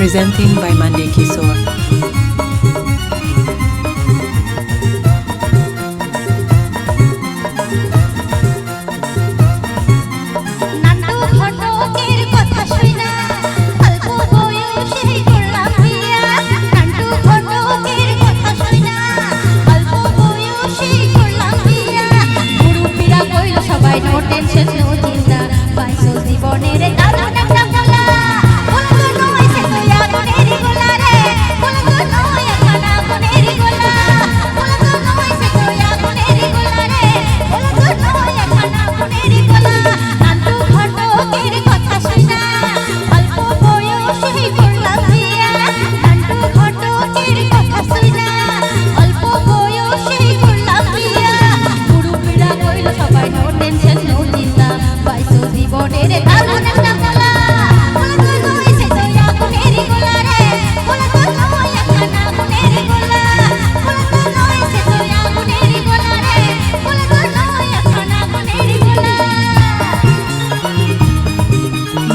presenting by Mande Kisor.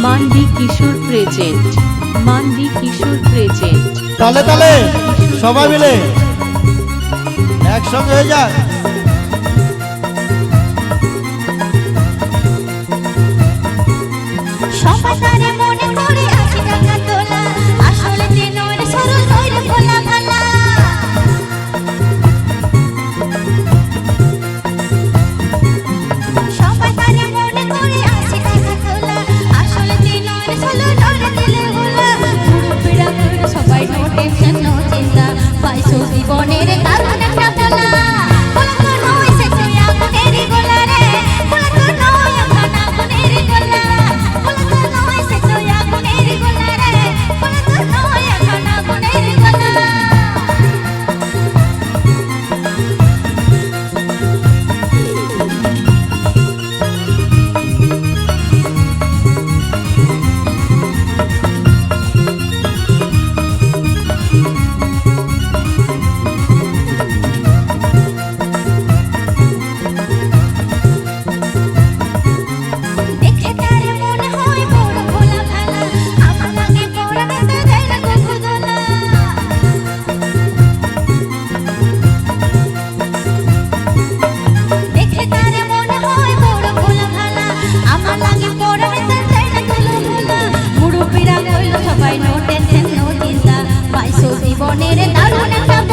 Mandi Kishore present. Mandi Kishore present. তালে তালে সবাই মিলে একসঙ্গে হয়ে যায়। I'm not in that. জীবনের দারুণ একটা